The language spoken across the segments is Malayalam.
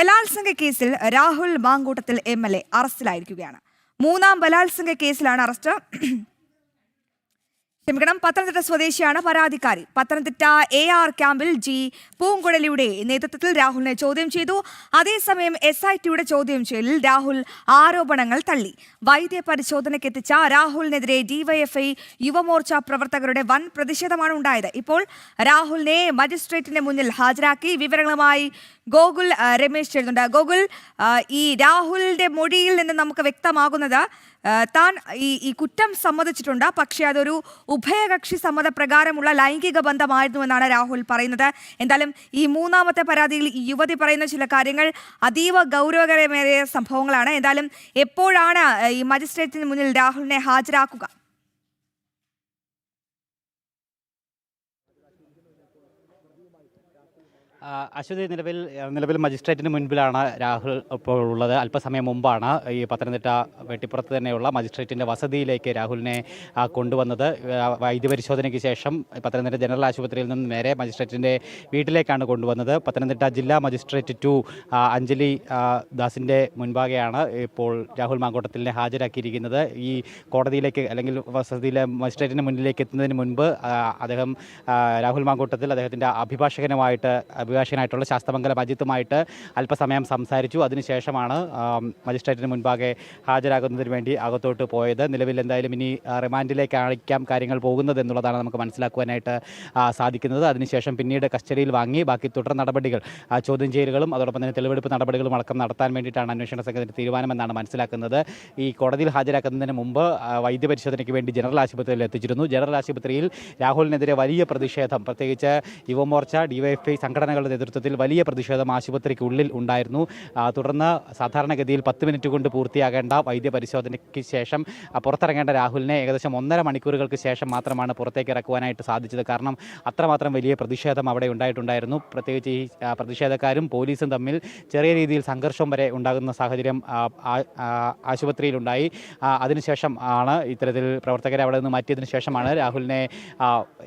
ബലാത്സംഗ കേസിൽ Rahul Mamkootathil M L A അറസ്റ്റിലായിരിക്കുകയാണ്. മൂന്നാം ബലാത്സംഗ കേസിലാണ് അറസ്റ്റ്. ക്ഷമിക്കണം പത്തനംതിട്ട സ്വദേശിയാണ് പരാതിക്കാരി. പത്തനംതിട്ട എ ആർ ക്യാമ്പിൽ ജി പൂങ്കുഴലിയുടെ നേതൃത്വത്തിൽ രാഹുലിനെ ചോദ്യം ചെയ്തു. അതേസമയം എസ് ഐ ടിയുടെ ചോദ്യം ചെയ്യലിൽ രാഹുൽ ആരോപണങ്ങൾ തള്ളി. വൈദ്യ പരിശോധനയ്ക്ക് എത്തിച്ച രാഹുലിനെതിരെ ഡിവൈഎഫ്ഐ യുവമോർച്ച പ്രവർത്തകരുടെ വൻ പ്രതിഷേധമാണ് ഉണ്ടായത്. ഇപ്പോൾ രാഹുലിനെ മജിസ്ട്രേറ്റിന്റെ മുന്നിൽ ഹാജരാക്കി വിവരങ്ങളുമായി ഗോകുൽ രമേശ് ചേരുന്നുണ്ട് ഗോകുൽ ഈ രാഹുലിന്റെ മൊഴിയിൽ നിന്ന് നമുക്ക് വ്യക്തമാകുന്നത് താൻ ഈ ഈ കുറ്റം സമ്മതിച്ചിട്ടുണ്ട്. പക്ഷേ അതൊരു ഉഭയകക്ഷി സമ്മത പ്രകാരമുള്ള ലൈംഗിക ബന്ധമായിരുന്നു എന്നാണ് രാഹുൽ പറയുന്നത്. എന്തായാലും ഈ മൂന്നാമത്തെ പരാതിയിൽ ഈ യുവതി പറയുന്ന ചില കാര്യങ്ങൾ അതീവ ഗൗരവകരമേറിയ സംഭവങ്ങളാണ്. എന്തായാലും എപ്പോഴാണ് ഈ മജിസ്ട്രേറ്റിന് മുന്നിൽ രാഹുലിനെ ഹാജരാക്കുക? അശ്വതി നിലവിൽ നിലവിൽ മജിസ്ട്രേറ്റിന് മുൻപിലാണ് രാഹുൽ ഇപ്പോൾ ഉള്ളത്. അല്പസമയം മുമ്പാണ് ഈ പത്തനംതിട്ട വെട്ടിപ്പുറത്ത് തന്നെയുള്ള മജിസ്ട്രേറ്റിന്റെ വസതിയിലേക്ക് രാഹുലിനെ കൊണ്ടുവന്നത്. വൈദ്യ വൈദ്യപരിശോധനയ്ക്ക് ശേഷം പത്തനംതിട്ട ജനറൽ ആശുപത്രിയിൽ നിന്ന് നേരെ മജിസ്ട്രേറ്റിന്റെ വീട്ടിലേക്കാണ് കൊണ്ടുവന്നത്. പത്തനംതിട്ട ജില്ലാ മജിസ്ട്രേറ്റ് ടു അഞ്ജലി ദാസിന്റെ മുൻപാകെയാണ് ഇപ്പോൾ രാഹുൽ മാങ്കോട്ടത്തിലിനെ ഹാജരാക്കിയിരിക്കുന്നത്. ഈ കോടതിയിലേക്ക് അല്ലെങ്കിൽ വസതിയിലെ മജിസ്ട്രേറ്റിന് മുന്നിലേക്ക് എത്തുന്നതിന് മുൻപ് അദ്ദേഹം രാഹുൽ മാങ്കോട്ടത്തിൽ അദ്ദേഹത്തിന്റെ അഭിഭാഷകനുമായിട്ട് അഭിഭാഷകനായിട്ടുള്ള ശാസ്തമംഗലം അജിത്തുമായിട്ട് അല്പസമയം സംസാരിച്ചു. അതിനുശേഷമാണ് മജിസ്ട്രേറ്റിന് മുൻപാകെ ഹാജരാകുന്നതിന് വേണ്ടി അകത്തോട്ട് പോയത്. നിലവിൽ എന്തായാലും ഇനി റിമാൻഡിലേക്ക് അയക്കാം കാര്യങ്ങൾ പോകുന്നത് എന്നുള്ളതാണ് നമുക്ക് മനസ്സിലാക്കുവാനായിട്ട് സാധിക്കുന്നത്. അതിനുശേഷം പിന്നീട് കസ്റ്റഡിയിൽ വാങ്ങി ബാക്കി തുടർ നടപടികൾ ചോദ്യം ചെയ്യലുകളും അതോടൊപ്പം തന്നെ തെളിവെടുപ്പ് നടപടികളും അടക്കം നടത്താൻ വേണ്ടിയിട്ടാണ് അന്വേഷണ സംഘത്തിന്റെ തീരുമാനമെന്നാണ് മനസ്സിലാക്കുന്നത്. ഈ കോടതിയിൽ ഹാജരാക്കുന്നതിന് മുമ്പ് വൈദ്യപരിശോധനയ്ക്ക് വേണ്ടി ജനറൽ ആശുപത്രിയിൽ എത്തിച്ചിരുന്നു. ജനറൽ ആശുപത്രിയിൽ രാഹുലിനെതിരെ വലിയ പ്രതിഷേധം. പ്രത്യേകിച്ച് യുവമോർച്ച ഡിവൈഎഫ്ഐ സംഘടനകളുടെ നേതൃത്വത്തിൽ വലിയ പ്രതിഷേധം ആശുപത്രിക്കുള്ളിൽ ഉണ്ടായിരുന്നു. തുടർന്ന് സാധാരണഗതിയിൽ പത്ത് മിനിറ്റ് കൊണ്ട് പൂർത്തിയാകേണ്ട വൈദ്യപരിശോധനയ്ക്ക് ശേഷം പുറത്തിറങ്ങേണ്ട രാഹുലിനെ ഏകദേശം ഒന്നര മണിക്കൂറുകൾക്ക് ശേഷം മാത്രമാണ് പുറത്തേക്ക് ഇറക്കുവാനായിട്ട് സാധിച്ചത്. കാരണം അത്രമാത്രം വലിയ പ്രതിഷേധം അവിടെ ഉണ്ടായിട്ടുണ്ടായിരുന്നു. പ്രത്യേകിച്ച് ഈ പ്രതിഷേധക്കാരും പോലീസും തമ്മിൽ ചെറിയ രീതിയിൽ സംഘർഷം വരെ ഉണ്ടാകുന്ന സാഹചര്യം ആശുപത്രിയിലുണ്ടായി. അതിനുശേഷം ആണ് ഇത്തരത്തിൽ പ്രവർത്തകരെ അവിടെ നിന്ന് മാറ്റിയതിനു ശേഷമാണ് രാഹുലിനെ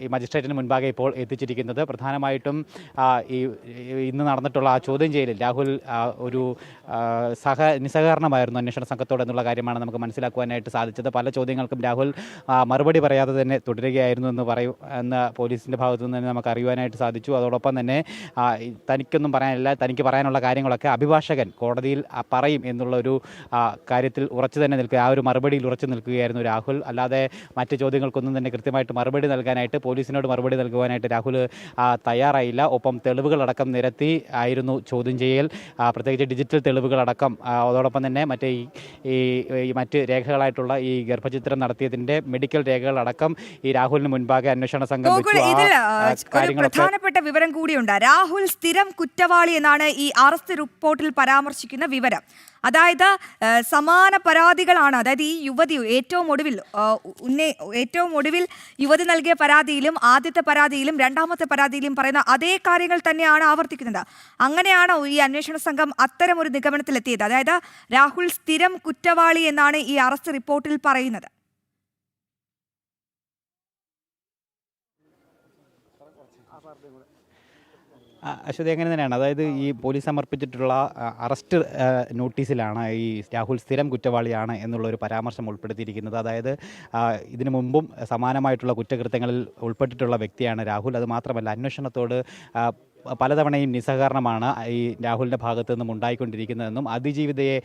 ഈ മജിസ്ട്രേറ്റിന് മുൻപാകെ ഇപ്പോൾ എത്തിച്ചിരിക്കുന്നത്. പ്രധാനമായിട്ടും ഈ ഇന്ന് നടന്നിട്ടുള്ള ആ ചോദ്യം ചെയ്യലിൽ രാഹുൽ ഒരു സഹ നിസ്സഹകരണമായിരുന്നു അന്വേഷണ സംഘത്തോട് എന്നുള്ള കാര്യമാണ് നമുക്ക് മനസ്സിലാക്കുവാനായിട്ട് സാധിച്ചത്. പല ചോദ്യങ്ങൾക്കും രാഹുൽ മറുപടി പറയാതെ തന്നെ തുടരുകയായിരുന്നു എന്ന് പറയും എന്ന് പോലീസിന്റെ ഭാഗത്തു നിന്ന് നമുക്ക് അറിയുവാനായിട്ട് സാധിച്ചു. അതോടൊപ്പം തന്നെ തനിക്കൊന്നും പറയാനില്ല തനിക്ക് പറയാനുള്ള കാര്യങ്ങളൊക്കെ അഭിഭാഷകൻ കോടതിയിൽ പറയും എന്നുള്ള ഒരു കാര്യത്തിൽ ഉറച്ചു തന്നെ നിൽക്കുക ആ ഒരു മറുപടിയിൽ ഉറച്ചു നിൽക്കുകയായിരുന്നു രാഹുൽ. അല്ലാതെ മറ്റ് ചോദ്യങ്ങൾക്കൊന്നും തന്നെ കൃത്യമായിട്ട് മറുപടി നൽകാനായിട്ട് പോലീസിനോട് മറുപടി നൽകുവാനായിട്ട് രാഹുൽ തയ്യാറായില്ല. ഒപ്പം തെളിവുകളടക്കം നിരത്തി ആയിരുന്നു ചോദ്യം ചെയ്യൽ. പ്രത്യേകിച്ച് ഡിജിറ്റൽ തെളിവുകളടക്കം അതോടൊപ്പം തന്നെ മറ്റേ ഈ ഈ മറ്റ് രേഖകളായിട്ടുള്ള ഈ ഗർഭചിത്രം നടത്തിയതിന്റെ മെഡിക്കൽ രേഖകളടക്കം ഈ രാഹുലിന് മുൻപാകെ അന്വേഷണ സംഘം പ്രധാനപ്പെട്ട വിവരം കൂടിയുണ്ട്. രാഹുൽ സ്ഥിരം കുറ്റവാളി എന്നാണ് ഈ അറസ്റ്റ് റിപ്പോർട്ടിൽ പരാമർശിക്കുന്ന വിവരം. അതായത് സമാന പരാതികളാണ് അതായത് ഈ യുവതി ഏറ്റവും ഒടുവിൽ ഉന്നെ ഏറ്റവും ഒടുവിൽ യുവതി നൽകിയ പരാതിയിലും ആദ്യത്തെ പരാതിയിലും രണ്ടാമത്തെ പരാതിയിലും പറയുന്ന അതേ കാര്യങ്ങൾ തന്നെയാണ് ആവർത്തിക്കുന്നത്. അങ്ങനെയാണോ ഈ അന്വേഷണ സംഘം അത്തരം ഒരു നിഗമനത്തിലെത്തിയത്. അതായത് രാഹുൽ സ്ഥിരം കുറ്റവാളി എന്നാണ് ഈ അറസ്റ്റ് റിപ്പോർട്ടിൽ പറയുന്നത്. അശ്വതി അങ്ങനെ തന്നെയാണ്. അതായത് ഈ പോലീസ് സമർപ്പിച്ചിട്ടുള്ള അറസ്റ്റ് നോട്ടീസിലാണ് ഈ രാഹുൽ സ്ഥിരം കുറ്റവാളിയാണ് എന്നുള്ളൊരു പരാമർശം ഉൾപ്പെടുത്തിയിരിക്കുന്നത്. അതായത് ഇതിനു മുമ്പും സമാനമായിട്ടുള്ള കുറ്റകൃത്യങ്ങളിൽ ഉൾപ്പെട്ടിട്ടുള്ള വ്യക്തിയാണ് രാഹുൽ. അത് മാത്രമല്ല അന്വേഷണത്തോട് പലതവണയും നിസ്സഹകരണമാണ് ഈ രാഹുലിന്റെ ഭാഗത്തു നിന്നും ഉണ്ടായിക്കൊണ്ടിരിക്കുന്നതെന്നും അതിജീവിതയെ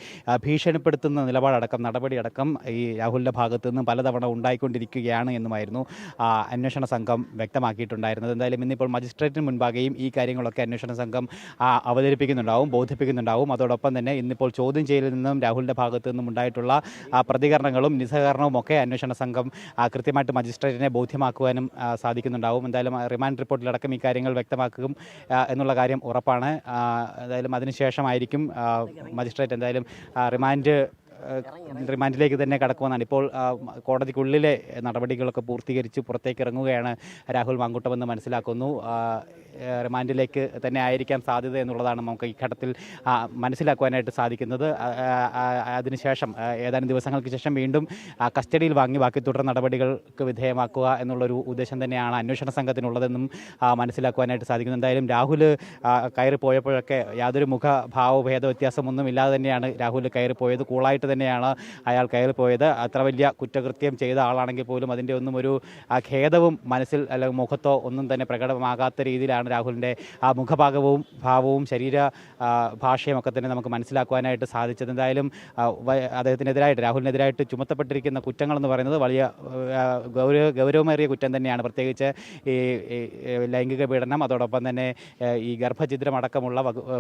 ഭീഷണിപ്പെടുത്തുന്ന നിലപാടടക്കം നടപടിയടക്കം ഈ രാഹുലിന്റെ ഭാഗത്തു നിന്നും പലതവണ ഉണ്ടായിക്കൊണ്ടിരിക്കുകയാണ് എന്നുമായിരുന്നു അന്വേഷണ സംഘം വ്യക്തമാക്കിയിട്ടുണ്ടായിരുന്നത്. എന്തായാലും ഇന്നിപ്പോൾ മജിസ്ട്രേറ്റിന് മുൻപാകെയും ഈ കാര്യങ്ങളൊക്കെ അന്വേഷണ സംഘം അവതരിപ്പിക്കുന്നുണ്ടാവും ബോധിപ്പിക്കുന്നുണ്ടാവും. അതോടൊപ്പം തന്നെ ഇന്നിപ്പോൾ ചോദ്യം ചെയ്യലിൽ നിന്നും രാഹുലിന്റെ ഭാഗത്തു നിന്നും ഉണ്ടായിട്ടുള്ള പ്രതികരണങ്ങളും നിസ്സഹകരണവും ഒക്കെ അന്വേഷണ സംഘം കൃത്യമായിട്ട് മജിസ്ട്രേറ്റിനെ ബോധ്യമാക്കുവാനും സാധിക്കുന്നുണ്ടാവും. എന്തായാലും റിമാൻഡ് റിപ്പോർട്ടിലടക്കം ഈ കാര്യങ്ങൾ വ്യക്തമാക്കും എന്നുള്ള കാര്യം ഉറപ്പാണ്. എന്തായാലും അതിനുശേഷമായിരിക്കും മജിസ്ട്രേറ്റ് എന്തായാലും റിമാൻഡ് റിമാൻഡിലേക്ക് തന്നെ കടക്കുമെന്നാണ്. ഇപ്പോൾ കോടതിക്കുള്ളിലെ നടപടികളൊക്കെ പൂർത്തീകരിച്ച് പുറത്തേക്ക് ഇറങ്ങുകയാണ് രാഹുൽ മാങ്കുട്ടമെന്ന് മനസ്സിലാക്കുന്നു. റിമാൻഡിലേക്ക് തന്നെ ആയിരിക്കാൻ സാധ്യത എന്നുള്ളതാണ് നമുക്ക് ഈ ഘട്ടത്തിൽ മനസ്സിലാക്കുവാനായിട്ട് സാധിക്കുന്നത്. അതിനുശേഷം ഏതാനും ദിവസങ്ങൾക്ക് ശേഷം വീണ്ടും കസ്റ്റഡിയിൽ വാങ്ങി ബാക്കി തുടർ നടപടികൾക്ക് വിധേയമാക്കുക എന്നുള്ളൊരു ഉദ്ദേശം തന്നെയാണ് അന്വേഷണ സംഘത്തിനുള്ളതെന്നും മനസ്സിലാക്കുവാനായിട്ട് സാധിക്കുന്നു. എന്തായാലും രാഹുൽ കയറിപ്പോയപ്പോഴൊക്കെ കയറി പോയപ്പോഴൊക്കെ യാതൊരു മുഖഭാവ ഭേദ വ്യത്യാസമൊന്നും ഇല്ലാതെ തന്നെയാണ് രാഹുൽ കയറി പോയത്. കൂളായിട്ട് തന്നെയാണ് അയാൾ കയറി പോയത്. അത്ര വലിയ കുറ്റകൃത്യം ചെയ്ത ആളാണെങ്കിൽ പോലും അതിന്റെ ഒന്നും ഒരു ഖേദവും മനസ്സിൽ അല്ലെങ്കിൽ മുഖത്തോ ഒന്നും തന്നെ പ്രകടമാകാത്ത രീതിയിലാണ് രാഹുലിന്റെ ആ മുഖഭാഗവും ഭാവവും ശരീര ഭാഷയും ഒക്കെ തന്നെ നമുക്ക് മനസ്സിലാക്കുവാനായിട്ട് സാധിച്ചത്. എന്തായാലും അദ്ദേഹത്തിനെതിരായിട്ട് രാഹുലിനെതിരായിട്ട് ചുമത്തപ്പെട്ടിരിക്കുന്ന കുറ്റങ്ങളെന്ന് പറയുന്നത് വലിയ ഗൗരവ ഗൗരവമേറിയ കുറ്റം തന്നെയാണ്. പ്രത്യേകിച്ച് ഈ ലൈംഗിക പീഡനം അതോടൊപ്പം തന്നെ ഈ ഗർഭഛിദ്രം അടക്കമുള്ള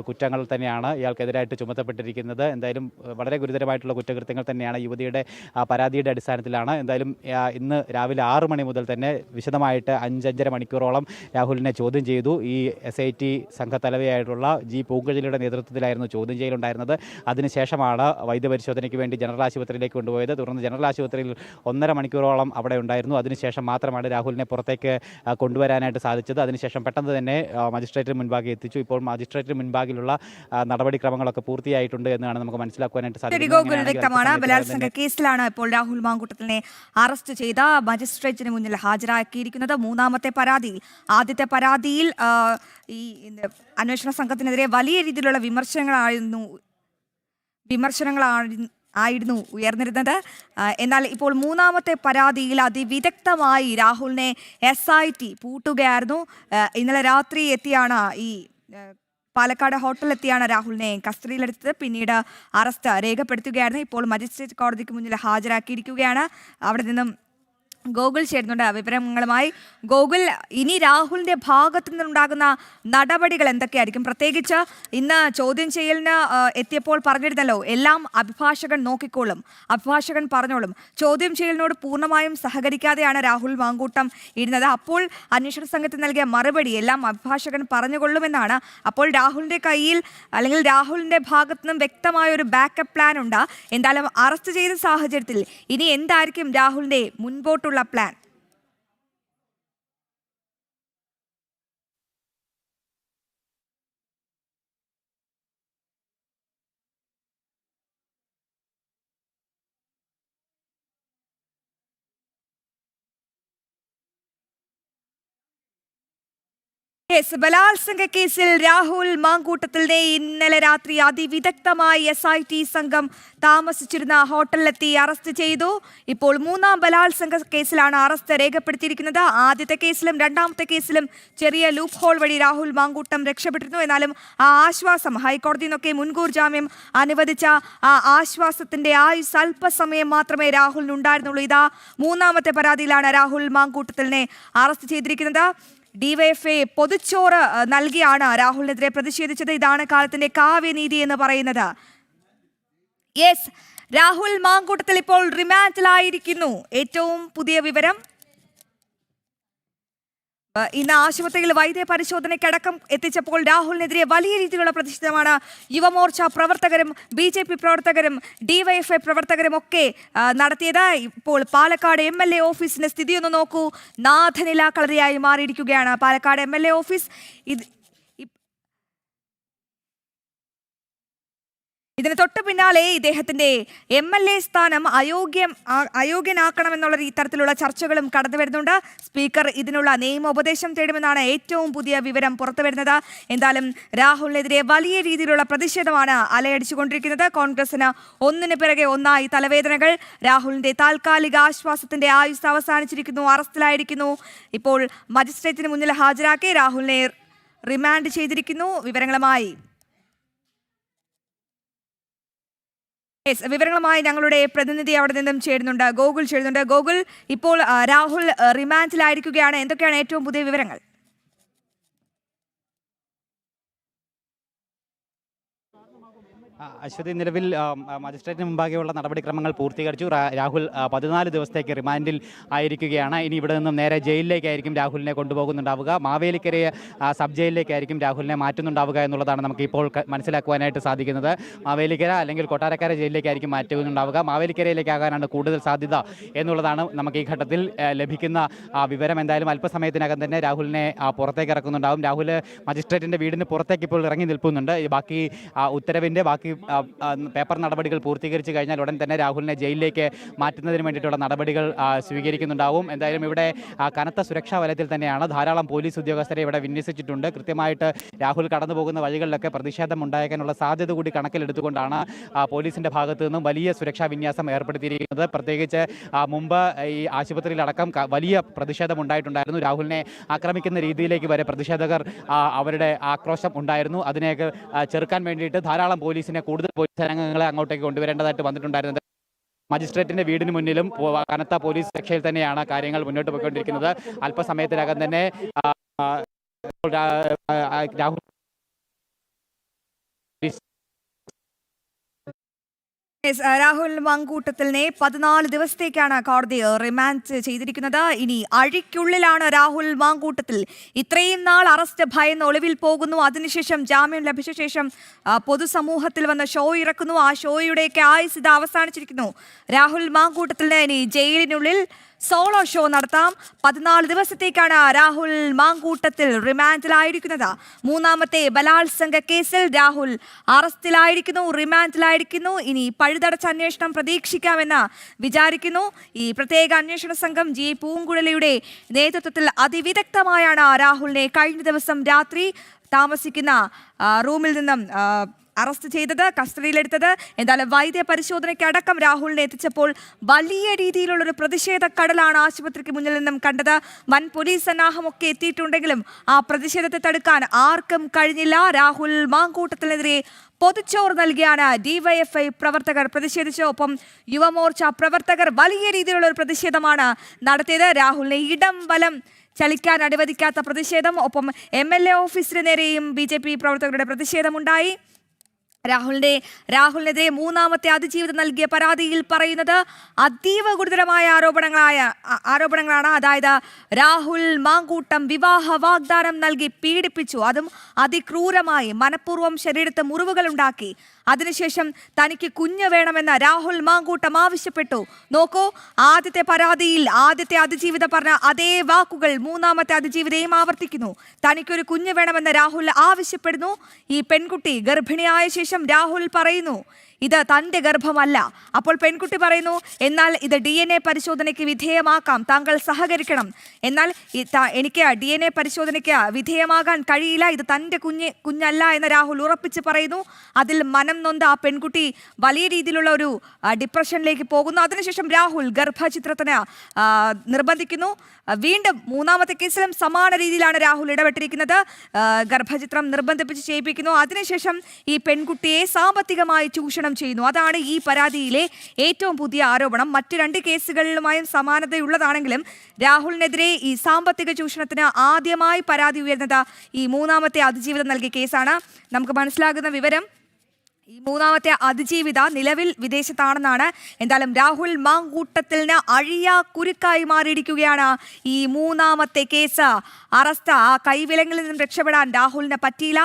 കുറ്റങ്ങൾ തന്നെയാണ് ഇയാൾക്കെതിരായിട്ട് ചുമത്തപ്പെട്ടിരിക്കുന്നത്. എന്തായാലും വളരെ ഗുരുതരമായിട്ടുള്ള കുറ്റകൃത്യങ്ങൾ തന്നെയാണ് യുവതിയുടെ പരാതിയുടെ അടിസ്ഥാനത്തിലാണ്. എന്തായാലും ഇന്ന് രാവിലെ ആറ് മണി മുതൽ തന്നെ വിശദമായിട്ട് അഞ്ചഞ്ചര മണിക്കൂറോളം രാഹുലിനെ ചോദ്യം ചെയ്തു. ഈ എസ് ഐ ടി സംഘത്തലവയായിട്ടുള്ള ജി പൂങ്കജലിയുടെ നേതൃത്വത്തിലായിരുന്നു ചോദ്യം ചെയ്യലുണ്ടായിരുന്നത്. അതിനുശേഷമാണ് വൈദ്യപരിശോധനയ്ക്ക് വേണ്ടി ജനറൽ ആശുപത്രിയിലേക്ക് കൊണ്ടുപോയത്. തുടർന്ന് ജനറൽ ആശുപത്രിയിൽ ഒന്നര മണിക്കൂറോളം അവിടെ ഉണ്ടായിരുന്നു. അതിനുശേഷം മാത്രമാണ് രാഹുലിനെ പുറത്തേക്ക് കൊണ്ടുവരാനായിട്ട് സാധിച്ചത്. അതിനുശേഷം പെട്ടെന്ന് തന്നെ മജിസ്ട്രേറ്റിന് മുൻപാകെ എത്തിച്ചു. ഇപ്പോൾ മജിസ്ട്രേറ്റിന് മുൻപാകിലുള്ള നടപടിക്രമങ്ങളൊക്കെ പൂർത്തിയായിട്ടുണ്ട് എന്നാണ് നമുക്ക് മനസ്സിലാക്കുവാനായിട്ട് സാധിക്കുന്നത്. ബലാത്സംഗ കേസിലാണ് ഇപ്പോൾ രാഹുൽ മാങ്കൂട്ടത്തിനെ അറസ്റ്റ് ചെയ്ത. മജിസ്ട്രേറ്റിന് മുന്നിൽ ഹാജരാക്കിയിരിക്കുന്നത്. മൂന്നാമത്തെ പരാതിയിൽ ആദ്യത്തെ പരാതിയിൽ ഈ അന്വേഷണ സംഘത്തിനെതിരെ വലിയ രീതിയിലുള്ള വിമർശനങ്ങളായിരുന്നു വിമർശനങ്ങളായിരുന്നു ആയിരുന്നു ഉയർന്നിരുന്നത്. എന്നാൽ ഇപ്പോൾ മൂന്നാമത്തെ പരാതിയിൽ അതിവിദഗ്ധമായി രാഹുലിനെ എസ് ഐ ടി പൂട്ടുകയായിരുന്നു. ഇന്നലെ രാത്രി എത്തിയാണ് ഈ പാലക്കാട് ഹോട്ടലിലെത്തിയാണ് രാഹുലിനെ കസ്റ്റഡിയിലെടുത്തത്. പിന്നീട് അറസ്റ്റ് രേഖപ്പെടുത്തുകയായിരുന്നു. ഇപ്പോൾ മജിസ്ട്രേറ്റ് കോടതിക്ക് മുന്നിൽ ഹാജരാക്കിയിരിക്കുകയാണ്. അവിടെ നിന്നും ഗോകുൽ ചേരുന്നുണ്ട്. വിവരങ്ങളുമായി ഗോകുൽ ഇനി രാഹുലിന്റെ ഭാഗത്തു നിന്നുണ്ടാകുന്ന നടപടികൾ എന്തൊക്കെയായിരിക്കും? പ്രത്യേകിച്ച് ഇന്ന് ചോദ്യം ചെയ്യലിന് എത്തിയപ്പോൾ പറഞ്ഞിരുന്നല്ലോ എല്ലാം അഭിഭാഷകൻ നോക്കിക്കോളും അഭിഭാഷകൻ പറഞ്ഞോളും. ചോദ്യം ചെയ്യലിനോട് പൂർണമായും സഹകരിക്കാതെയാണ് രാഹുൽ മാങ്കൂട്ടം ഇരുന്നത് അപ്പോൾ അന്വേഷണ സംഘത്തിന് നൽകിയ മറുപടി എല്ലാം അഭിഭാഷകൻ പറഞ്ഞുകൊള്ളുമെന്നാണ്. അപ്പോൾ രാഹുലിന്റെ കയ്യിൽ അല്ലെങ്കിൽ രാഹുലിന്റെ ഭാഗത്തു നിന്നും വ്യക്തമായ ഒരു ബാക്കപ്പ് പ്ലാൻ ഉണ്ട്. എന്തായാലും അറസ്റ്റ് ചെയ്ത സാഹചര്യത്തിൽ ഇനി എന്തായിരിക്കും രാഹുലിന്റെ മുൻപോട്ടുള്ള പ്ലാൻ യെസ് ബലാത്സംഗ കേസിൽ രാഹുൽ മാങ്കൂട്ടത്തിലെ ഇന്നലെ രാത്രി അതിവിദഗ്ധമായി എസ് ഐ ടി സംഘം താമസിച്ചിരുന്ന ഹോട്ടലിലെത്തി അറസ്റ്റ് ചെയ്തു. ഇപ്പോൾ മൂന്നാം ബലാത്സംഗ കേസിലാണ് അറസ്റ്റ് രേഖപ്പെടുത്തിയിരിക്കുന്നത്. ആദ്യത്തെ കേസിലും രണ്ടാമത്തെ കേസിലും ചെറിയ ലൂപ്പ് ഹോൾ വഴി രാഹുൽ മാങ്കൂട്ടം രക്ഷപ്പെട്ടിരുന്നു. എന്നാലും ആ ആശ്വാസം ഹൈക്കോടതിയിൽ നിന്നൊക്കെ മുൻകൂർ ജാമ്യം അനുവദിച്ച ആ ആശ്വാസത്തിന്റെ ആയുസ് അല്പസമയം മാത്രമേ രാഹുലിനുണ്ടായിരുന്നുള്ളൂ. ഇതാ മൂന്നാമത്തെ പരാതിയിലാണ് രാഹുൽ മാങ്കൂട്ടത്തിലിനെ അറസ്റ്റ് ചെയ്തിരിക്കുന്നത്. ഡിവൈഎഫ്ഐ പൊതുച്ചോറ് നൽകിയാണ് രാഹുലിനെതിരെ പ്രതിഷേധിച്ചത്. ഇതാണ് കാലത്തിന്റെ കാവ്യനീതി എന്ന് പറയുന്നത്. യെസ് രാഹുൽ മാങ്കൂട്ടത്തിൽ ഇപ്പോൾ റിമാൻഡിലായിരിക്കുന്നു ഏറ്റവും പുതിയ വിവരം ഇന്ന് ആശുപത്രിയിൽ വൈദ്യ പരിശോധനയ്ക്കടക്കം എത്തിച്ചപ്പോൾ രാഹുലിനെതിരെ വലിയ രീതിയിലുള്ള പ്രതിഷേധമാണ് യുവമോർച്ച പ്രവർത്തകരും ബി ജെ പി പ്രവർത്തകരും ഡിവൈഎഫ്ഐ പ്രവർത്തകരും ഒക്കെ നടത്തിയത്. ഇപ്പോൾ പാലക്കാട് എം എൽ എ ഓഫീസിന്റെ സ്ഥിതിയൊന്ന് നോക്കൂ. നാഥനില കളരിയായി മാറിയിരിക്കുകയാണ്. Palakkad M L A office ഇത് ഇ- ഇതിന് തൊട്ട് പിന്നാലെ ഇദ്ദേഹത്തിന്റെ എം എൽ എ സ്ഥാനം അയോഗ്യം അയോഗ്യനാക്കണമെന്നുള്ള ഈ തരത്തിലുള്ള ചർച്ചകളും കടന്നു വരുന്നുണ്ട്. സ്പീക്കർ ഇതിനുള്ള നിയമോപദേശം തേടുമെന്നാണ് ഏറ്റവും പുതിയ വിവരം പുറത്തു വരുന്നത്. എന്തായാലും രാഹുലിനെതിരെ വലിയ രീതിയിലുള്ള പ്രതിഷേധമാണ് അലയടിച്ചുകൊണ്ടിരിക്കുന്നത്. കോൺഗ്രസിന് ഒന്നിന് പിറകെ ഒന്നായി തലവേദനകൾ. രാഹുലിന്റെ താൽക്കാലിക ആശ്വാസത്തിന്റെ ആയുസ് അവസാനിച്ചിരിക്കുന്നു അറസ്റ്റിലായിരിക്കുന്നു. ഇപ്പോൾ മജിസ്ട്രേറ്റിന് മുന്നിൽ ഹാജരാക്കി രാഹുലിനെ റിമാൻഡ് ചെയ്തിരിക്കുന്നു. വിവരങ്ങളുമായി യെസ് വിവരങ്ങളുമായി ഞങ്ങളുടെ പ്രതിനിധി അവിടെ നിന്നും ചേരുന്നുണ്ട്. ഗോകുൽ ചേരുന്നുണ്ട്. ഗോകുൽ ഇപ്പോൾ രാഹുൽ റിമാൻഡിലായിരിക്കുകയാണ്. എന്തൊക്കെയാണ് ഏറ്റവും പുതിയ വിവരങ്ങൾ? അശ്വതി നിലവിൽ മജിസ്ട്രേറ്റിന് മുമ്പാകെയുള്ള നടപടിക്രമങ്ങൾ പൂർത്തീകരിച്ചു. രാഹുൽ പതിനാല് ദിവസത്തേക്ക് റിമാൻഡിൽ ആയിരിക്കുകയാണ്. ഇനി ഇവിടെ നിന്നും നേരെ ജയിലിലേക്കായിരിക്കും രാഹുലിനെ കൊണ്ടുപോകുന്നുണ്ടാവുക. മാവേലിക്കരയെ സബ് ജയിലിലേക്കായിരിക്കും രാഹുലിനെ മാറ്റുന്നുണ്ടാവുക എന്നുള്ളതാണ് നമുക്ക് ഇപ്പോൾ മനസ്സിലാക്കുവാനായിട്ട് സാധിക്കുന്നത്. മാവേലിക്കര അല്ലെങ്കിൽ കൊട്ടാരക്കര ജയിലിലേക്കായിരിക്കും മാറ്റുന്നുണ്ടാവുക. മാവേലിക്കരയിലേക്കാകാനാണ് കൂടുതൽ സാധ്യത എന്നുള്ളതാണ് നമുക്ക് ഈ ഘട്ടത്തിൽ ലഭിക്കുന്ന വിവരം. എന്തായാലും അല്പസമയത്തിനകം തന്നെ രാഹുലിനെ പുറത്തേക്ക് ഇറക്കുന്നുണ്ടാവും. രാഹുൽ മജിസ്ട്രേറ്റിന്റെ വീടിന് പുറത്തേക്ക് ഇപ്പോൾ ഇറങ്ങി നിൽക്കുന്നുണ്ട് ബാക്കി ആ, ഉത്തരവിന്റെ ബാക്കി പേപ്പർ നടപടികൾ പൂർത്തീകരിച്ച് കഴിഞ്ഞാൽ ഉടൻ തന്നെ രാഹുലിനെ ജയിലിലേക്ക് മാറ്റുന്നതിന് വേണ്ടിയിട്ടുള്ള നടപടികൾ സ്വീകരിക്കുന്നുണ്ടാവും. എന്തായാലും ഇവിടെ കനത്ത സുരക്ഷാ വലയത്തിൽ തന്നെയാണ് ധാരാളം പോലീസ് ഉദ്യോഗസ്ഥരെ ഇവിടെ വിന്യസിച്ചിട്ടുണ്ട്. കൃത്യമായിട്ട് രാഹുൽ കടന്നു പോകുന്ന വഴികളിലൊക്കെ പ്രതിഷേധം ഉണ്ടായേക്കാനുള്ള സാധ്യത കൂടി കണക്കിലെടുത്തുകൊണ്ടാണ് പോലീസിന്റെ ഭാഗത്തു നിന്നും വലിയ സുരക്ഷാ വിന്യാസം ഏർപ്പെടുത്തിയിരിക്കുന്നത്. പ്രത്യേകിച്ച് മുമ്പ് ഈ ആശുപത്രിയിലടക്കം വലിയ പ്രതിഷേധം ഉണ്ടായിട്ടുണ്ടായിരുന്നു രാഹുലിനെ ആക്രമിക്കുന്ന രീതിയിലേക്ക് വരെ പ്രതിഷേധകർ അവരുടെ ആക്രോശം ഉണ്ടായിരുന്നു. അതിനെയൊക്കെ ചെറുക്കാൻ വേണ്ടിയിട്ട് ധാരാളം പോലീസിനെ കൂടുതൽ പോലീസ് അംഗങ്ങളെ അങ്ങോട്ടേക്ക് കൊണ്ടുവരേണ്ടതായിട്ട് വന്നിട്ടുണ്ടായിരുന്നത്. മജിസ്ട്രേറ്റിന്റെ വീടിന് മുന്നിലും കനത്ത പോലീസ് രക്ഷയിൽ തന്നെയാണ് കാര്യങ്ങൾ മുന്നോട്ട് പോയിക്കൊണ്ടിരിക്കുന്നത്. അല്പസമയത്തിനകം തന്നെ രാഹുൽ Yes, ആ, രാഹുൽ മങ്കൂട്ടത്തിലിനെ പതിനാല് ദിവസത്തേക്കാണ് കോടതി റിമാൻഡ് ചെയ്തിരിക്കുന്നത്. ഇനി അഴിക്കുള്ളിലാണ് രാഹുൽ മാങ്കൂട്ടത്തിൽ ഇത്രയും നാൾ അറസ്റ്റ് ഭയന്ന് ഒളിവിൽ പോകുന്നു. അതിനുശേഷം ജാമ്യം ലഭിച്ച ശേഷം പൊതുസമൂഹത്തിൽ വന്ന് ഷോ ഇറക്കുന്നു. ആ ഷോയുടെയൊക്കെ ആയുസ് ഇത് അവസാനിച്ചിരിക്കുന്നു. രാഹുൽ മാങ്കൂട്ടത്തിന് ഇനി ജയിലിനുള്ളിൽ സോളോ ഷോ നടത്താം. പതിനാല് ദിവസത്തേക്കാണ് രാഹുൽ മാങ്കൂട്ടത്തിൽ റിമാൻഡിലായിരിക്കുന്നത്. മൂന്നാമത്തെ ബലാത്സംഗ കേസിൽ രാഹുൽ അറസ്റ്റിലായിരിക്കുന്നു റിമാൻഡിലായിരിക്കുന്നു. ഇനി പഴുതടച്ച അന്വേഷണം പ്രതീക്ഷിക്കാമെന്ന് വിചാരിക്കുന്നു. ഈ പ്രത്യേക അന്വേഷണ സംഘം ജി. പൂങ്കുഴലിയുടെ നേതൃത്വത്തിൽ അതിവിദഗ്ധമായാണ് രാഹുലിനെ കഴിഞ്ഞ ദിവസം രാത്രി താമസിക്കുന്ന റൂമിൽ നിന്നും അറസ്റ്റ് ചെയ്തത് കസ്റ്റഡിയിലെടുത്തത്. എന്തായാലും വൈദ്യ പരിശോധനയ്ക്ക് അടക്കം രാഹുലിനെ എത്തിച്ചപ്പോൾ വലിയ രീതിയിലുള്ള ഒരു പ്രതിഷേധ കടലാണ് ആശുപത്രിക്ക് മുന്നിൽ നിന്നും കണ്ടത്. വൻ പോലീസ് സന്നാഹമൊക്കെ എത്തിയിട്ടുണ്ടെങ്കിലും ആ പ്രതിഷേധത്തെ തടുക്കാൻ ആർക്കും കഴിഞ്ഞില്ല. രാഹുൽ മാങ്കൂട്ടത്തിനെതിരെ പൊതുച്ചോർ നൽകിയാണ് ഡിവൈഎഫ്ഐ പ്രവർത്തകർ പ്രതിഷേധിച്ചു ഒപ്പം യുവമോർച്ച പ്രവർത്തകർ വലിയ രീതിയിലുള്ള ഒരു പ്രതിഷേധമാണ് നടത്തിയത്. രാഹുലിനെ ഇടം വലം ചലിക്കാൻ അനുവദിക്കാത്ത പ്രതിഷേധം. ഒപ്പം എം എൽ എ ഓഫീസിന് നേരെയും ബി ജെ പി പ്രവർത്തകരുടെ പ്രതിഷേധമുണ്ടായി. രാഹുലിന്റെ രാഹുലിനെതിരെ മൂന്നാമത്തെ അതിജീവിതം നൽകിയ പരാതിയിൽ പറയുന്നത് അതീവ ഗുരുതരമായ ആരോപണങ്ങളായ ആരോപണങ്ങളാണ്. അതായത് രാഹുൽ മാങ്കൂട്ടം വിവാഹ വാഗ്ദാനം നൽകി പീഡിപ്പിച്ചു. അതും അതിക്രൂരമായി മനഃപൂർവം ശരീരത്ത് മുറിവുകൾ ഉണ്ടാക്കി അതിനുശേഷം തനിക്ക് കുഞ്ഞ് വേണമെന്ന് രാഹുൽ മാങ്കൂട്ടം ആവശ്യപ്പെട്ടു. നോക്കൂ ആദ്യത്തെ പരാതിയിൽ ആദ്യത്തെ അതിജീവിത പറഞ്ഞ അതേ വാക്കുകൾ മൂന്നാമത്തെ അതിജീവിതയും ആവർത്തിക്കുന്നു. തനിക്കൊരു കുഞ്ഞ് വേണമെന്ന് രാഹുൽ ആവശ്യപ്പെടുന്നു. ഈ പെൺകുട്ടി ഗർഭിണിയായ ശേഷം രാഹുൽ പറയുന്നു ഇത് തന്റെ ഗർഭമല്ല. അപ്പോൾ പെൺകുട്ടി പറയുന്നു എന്നാൽ ഇത് ഡി എൻ എ പരിശോധനയ്ക്ക് വിധേയമാക്കാം. താങ്കൾ സഹകരിക്കണം. എന്നാൽ എനിക്ക് ഡി എൻ എ പരിശോധനയ്ക്ക് വിധേയമാകാൻ കഴിയില്ല. ഇത് തന്റെ കുഞ്ഞ് കുഞ്ഞല്ല എന്ന് രാഹുൽ ഉറപ്പിച്ച് പറയുന്നു. അതിൽ മനം നൊന്ത ആ പെൺകുട്ടി വലിയ രീതിയിലുള്ള ഒരു ഡിപ്രഷനിലേക്ക് പോകുന്നു. അതിനുശേഷം രാഹുൽ ഗർഭചിത്രത്തിന് നിർബന്ധിക്കുന്നു. വീണ്ടും മൂന്നാമത്തെ കേസിലും സമാന രീതിയിലാണ് രാഹുൽ ഇടപെട്ടിരിക്കുന്നത്. ഗർഭചിത്രം നിർബന്ധിപ്പിച്ച് ചെയ്യിപ്പിക്കുന്നു. അതിനുശേഷം ഈ പെൺകുട്ടിയെ സാമ്പത്തികമായി ചൂഷണം ചെയ്യുന്നു. അതാണ് ഈ പരാതിയിലെ ഏറ്റവും പുതിയ ആരോപണം. മറ്റ് രണ്ട് കേസുകളിലുമായും സമാനതയുള്ളതാണെങ്കിലും രാഹുലിനെതിരെ ഈ സാമ്പത്തിക ചൂഷണത്തിന് ആദ്യമായി പരാതി ഉയർന്നത് ഈ മൂന്നാമത്തെ അതിജീവിതം നൽകിയ കേസാണ്. നമുക്ക് മനസ്സിലാകുന്ന വിവരം ഈ മൂന്നാമത്തെ അതിജീവിത നിലവിൽ വിദേശത്താണെന്നാണ് എന്തായാലും രാഹുൽ മാങ്കൂട്ടത്തിന് അഴിയ കുരുക്കായി മാറിയിരിക്കുകയാണ് ഈ മൂന്നാമത്തെ കേസ്. അറസ്റ്റ് ആ കൈവിലങ്ങളിൽ നിന്നും രക്ഷപ്പെടാൻ രാഹുലിന് പറ്റിയില്ല.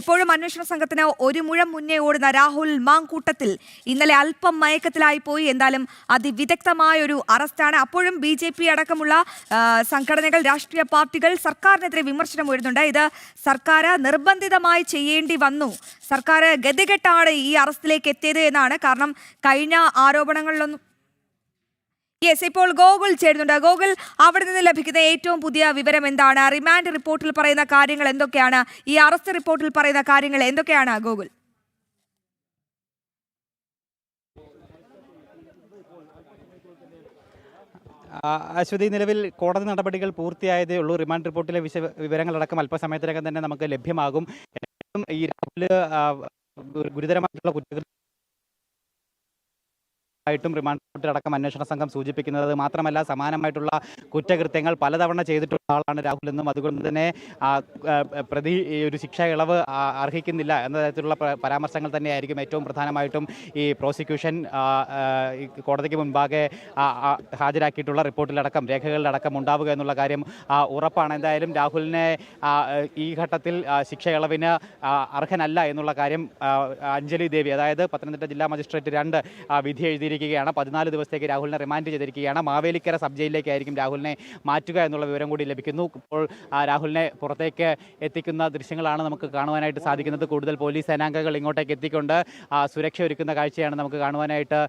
എപ്പോഴും അന്വേഷണ സംഘത്തിന് ഒരു മുഴം മുന്നേ ഓടുന്ന രാഹുൽ മാങ്കൂട്ടത്തിൽ ഇന്നലെ അല്പം മയക്കത്തിലായി പോയി. എന്തായാലും അതിവിദഗ്ധമായ ഒരു അറസ്റ്റാണ്. അപ്പോഴും ബി ജെ പി അടക്കമുള്ള സംഘടനകൾ രാഷ്ട്രീയ പാർട്ടികൾ സർക്കാരിനെതിരെ വിമർശനം ഉയരുന്നുണ്ട്. ഇത് സർക്കാർ നിർബന്ധിതമായി ചെയ്യേണ്ടി വന്നു. സർക്കാർ ഗതികെട്ടാണ് ഈ അറസ്റ്റിലേക്ക് എത്തിയത് എന്നാണ്. കാരണം കഴിഞ്ഞ ആരോപണങ്ങളിലൊന്നും യെസ് ഇപ്പോൾ ഗോകുൽ ചേരുന്നുണ്ട്. ഗോകുൽ അവിടെ നിന്ന് ലഭിക്കുന്ന ഏറ്റവും പുതിയ വിവരം എന്താണ്? റിമാൻഡ് റിപ്പോർട്ടിൽ പറയുന്ന കാര്യങ്ങൾ എന്തൊക്കെയാണ്? ഈ അറസ്റ്റ് റിപ്പോർട്ടിൽ പറയുന്ന കാര്യങ്ങൾ എന്തൊക്കെയാണ് ഗോകുൽ? അശ്വതി നിലവിൽ കോടതി നടപടികൾ പൂർത്തിയായതേ ഉള്ളൂ. റിമാൻഡ് റിപ്പോർട്ടിലെ വിശ വിവരങ്ങളടക്കം അല്പസമയത്തിനകം തന്നെ നമുക്ക് ലഭ്യമാകും. ഈ രാഹുൽ ആ, ഗുരുതരമായിട്ടുള്ള കുറ്റകൃത്യമായിട്ടും റിമാൻഡ് റിപ്പോർട്ടിലടക്കം അന്വേഷണ സംഘം സൂചിപ്പിക്കുന്നത് മാത്രമല്ല സമാനമായിട്ടുള്ള കുറ്റകൃത്യങ്ങൾ പലതവണ ചെയ്തിട്ടുള്ള ആളാണ് രാഹുൽ എന്നും അതുകൊണ്ട് തന്നെ പ്രതി ഒരു ശിക്ഷ ഇളവ് അർഹിക്കുന്നില്ല എന്ന തരത്തിലുള്ള പരാമർശങ്ങൾ തന്നെയായിരിക്കും ഏറ്റവും പ്രധാനമായിട്ടും ഈ പ്രോസിക്യൂഷൻ കോടതിക്ക് മുൻപാകെ ഹാജരാക്കിയിട്ടുള്ള റിപ്പോർട്ടിലടക്കം രേഖകളിലടക്കം ഉണ്ടാവുക എന്നുള്ള കാര്യം ഉറപ്പാണ്. എന്തായാലും രാഹുലിനെ ഈ ഘട്ടത്തിൽ ശിക്ഷ ഇളവിന് അർഹനല്ല എന്നുള്ള കാര്യം അഞ്ജലി ദേവി അതായത് പത്തനംതിട്ട ജില്ലാ മജിസ്ട്രേറ്റ് രണ്ട് വിധി എഴുതിയിരിക്കുകയാണ്. പതിനാല് ദിവസത്തേക്ക് രാഹുലിനെ റിമാൻഡ് ചെയ്തിരിക്കുകയാണ്. മാവേലിക്കര സബ് ജയിലിലേക്കായിരിക്കും രാഹുലിനെ മാറ്റുക എന്നുള്ള വിവരം കൂടി ലഭിക്കുന്നു. ഇപ്പോൾ രാഹുലിനെ പുറത്തേക്ക് എത്തിക്കുന്ന ദൃശ്യങ്ങളാണ് നമുക്ക് കാണുവാനായിട്ട് സാധിക്കുന്നത്. കൂടുതൽ പോലീസ് സേനാംഗങ്ങൾ ഇങ്ങോട്ടേക്ക് എത്തിക്കൊണ്ട് സുരക്ഷ ഒരുക്കുന്ന കാഴ്ചയാണ് നമുക്ക് കാണുവാനായിട്ട്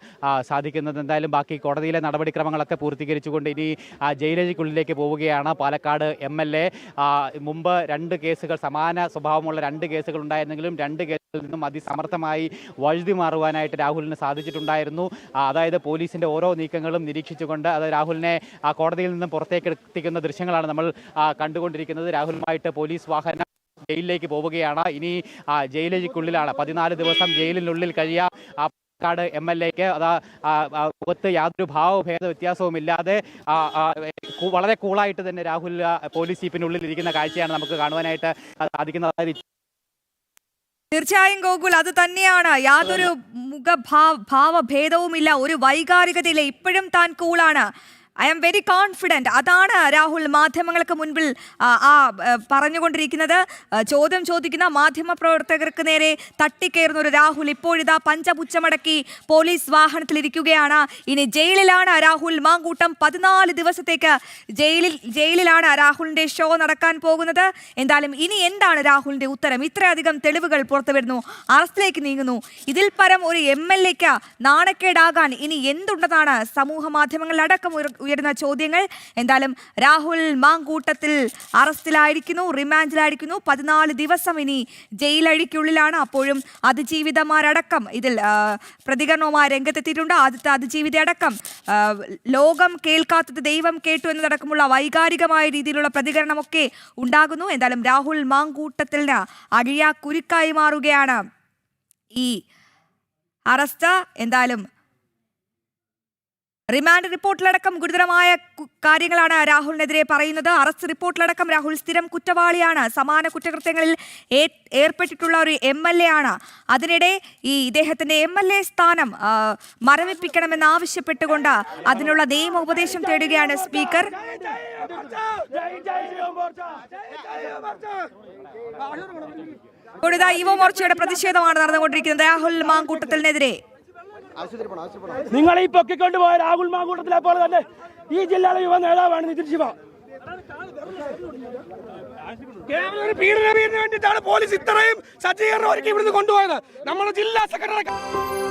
സാധിക്കുന്നത്. എന്തായാലും ബാക്കി കോടതിയിലെ നടപടിക്രമങ്ങളൊക്കെ പൂർത്തീകരിച്ചുകൊണ്ട് ഇനി ആ, പോവുകയാണ് പാലക്കാട് എം എൽ എ മുമ്പ് രണ്ട് കേസുകൾ സമാന സ്വഭാവമുള്ള രണ്ട് കേസുകൾ ഉണ്ടായിരുന്നെങ്കിലും രണ്ട് കേസുകളിൽ നിന്നും അതിസമർത്ഥമായി വഴുതി മാറുവാനായിട്ട് രാഹുലിന് സാധിച്ചിട്ടുണ്ടായിരുന്നു. അതായത് പോലീസിന്റെ ഓരോ നീക്കങ്ങളും നിരീക്ഷിച്ചുകൊണ്ട് അത് രാഹുലിനെ ആ, കോടതിയിൽ നിന്നും പുറത്തേക്ക് എത്തിക്കുന്ന ദൃശ്യങ്ങളാണ് നമ്മൾ കണ്ടുകൊണ്ടിരിക്കുന്നത്. രാഹുലുമായിട്ട് പോലീസ് വാഹനം ജയിലിലേക്ക് പോവുകയാണ്. ഇനി ജയിലിലേക്കുള്ളിലാണ് പതിനാല് ദിവസം ജയിലിനുള്ളിൽ കഴിയ. ആ പാലക്കാട് എം എൽ എക്ക് അതാ മുഖത്ത് യാതൊരു ഭാവഭേദ വ്യത്യാസവും ഇല്ലാതെ വളരെ കൂളായിട്ട് തന്നെ രാഹുൽ പോലീസ് ജീപ്പിനുള്ളിൽ ഇരിക്കുന്ന കാഴ്ചയാണ് നമുക്ക് കാണുവാനായിട്ട് സാധിക്കുന്നത്. അതായത് തീർച്ചയായും ഗോകുൽ അത് തന്നെയാണ്. യാതൊരു മുഖഭാവ ഭാവഭേദവുമില്ല. ഒരു വൈകാരികതയില്ല ഇപ്പോഴും താൻ കൂളാണ്. ഐ ആം വെരി കോൺഫിഡന്റ് അതാണ് രാഹുൽ മാധ്യമങ്ങൾക്ക് മുൻപിൽ ആ, പറഞ്ഞുകൊണ്ടിരിക്കുന്നത്. ചോദ്യം ചോദിക്കുന്ന മാധ്യമ പ്രവർത്തകർക്ക് നേരെ തട്ടിക്കയറുന്ന ഒരു രാഹുൽ ഇപ്പോഴിതാ പഞ്ചപുച്ചമടക്കി പോലീസ് വാഹനത്തിലിരിക്കുകയാണ്. ഇനി ജയിലിലാണ് രാഹുൽ. മാങ്കൂട്ടം പതിനാല് ദിവസത്തേക്ക് ജയിലിൽ ജയിലിലാണ് രാഹുലിന്റെ ഷോ നടക്കാൻ പോകുന്നത്. എന്തായാലും ഇനി എന്താണ് രാഹുലിന്റെ ഉത്തരം? ഇത്രയധികം തെളിവുകൾ പുറത്തു വരുന്നു അറസ്റ്റിലേക്ക് നീങ്ങുന്നു. ഇതിൽ പരം ഒരു എം എൽ എക്ക് നാണക്കേടാകാൻ ഇനി എന്തുണ്ടെന്നാണ് സമൂഹ മാധ്യമങ്ങളിലടക്കം ഉയരുന്ന ചോദ്യങ്ങൾ. എന്തായാലും രാഹുൽ മാങ്കൂട്ടത്തിൽ അറസ്റ്റിലായിരിക്കുന്നു റിമാൻഡിലായിരിക്കുന്നു. പതിനാല് ദിവസം ഇനി ജയിലഴിക്കുള്ളിലാണ്. അപ്പോഴും അതിജീവിതമാരടക്കം ഇതിൽ പ്രതികരണവുമായി രംഗത്തെത്തിയിട്ടുണ്ട്. ആദ്യത്തെ അതിജീവിത അടക്കം ലോകം കേൾക്കാത്തത് ദൈവം കേട്ടു എന്നതടക്കമുള്ള വൈകാരികമായ രീതിയിലുള്ള പ്രതികരണമൊക്കെ ഉണ്ടാകുന്നു. എന്തായാലും രാഹുൽ മാങ്കൂട്ടത്തിന് അഴിയാ കുരുക്കായി മാറുകയാണ് ഈ അറസ്റ്റ്. എന്തായാലും റിമാൻഡ് റിപ്പോർട്ടിലടക്കം ഗുരുതരമായ കാര്യങ്ങളാണ് രാഹുലിനെതിരെ പറയുന്നത്. അറസ്റ്റ് റിപ്പോർട്ടിലടക്കം രാഹുൽ സ്ഥിരം കുറ്റവാളിയാണ്. സമാന കുറ്റകൃത്യങ്ങളിൽ ഏർപ്പെട്ടിട്ടുള്ള ഒരു എം എൽ എ ആണ്. അതിനിടെ ഈ ഇദ്ദേഹത്തിന്റെ എം എൽ എ സ്ഥാനം മരവിപ്പിക്കണമെന്നാവശ്യപ്പെട്ടുകൊണ്ട് അതിനുള്ള നിയമ ഉപദേശം തേടുകയാണ് സ്പീക്കർ. യുവ മോർച്ചയുടെ പ്രതിഷേധമാണ് നടന്നുകൊണ്ടിരിക്കുന്നത് രാഹുൽ മാങ്കൂട്ടത്തിനെതിരെ. നിങ്ങൾ ഈ പൊക്കിക്കൊണ്ട് പോയ രാഹുൽ മാങ്കൂട്ടത്തിലെ പോലെ തന്നെ ഈ ജില്ലയിലെ യുവ നേതാവാണ് നിതിൻ ശിവ. കേവലം വേണ്ടിയിട്ടാണ് പോലീസ് ഇത്രയും സജ്ജീകരണം ഒരുക്കി ഇവിടുന്ന് കൊണ്ടുപോയത്. നമ്മുടെ ജില്ലാ സെക്രട്ടറി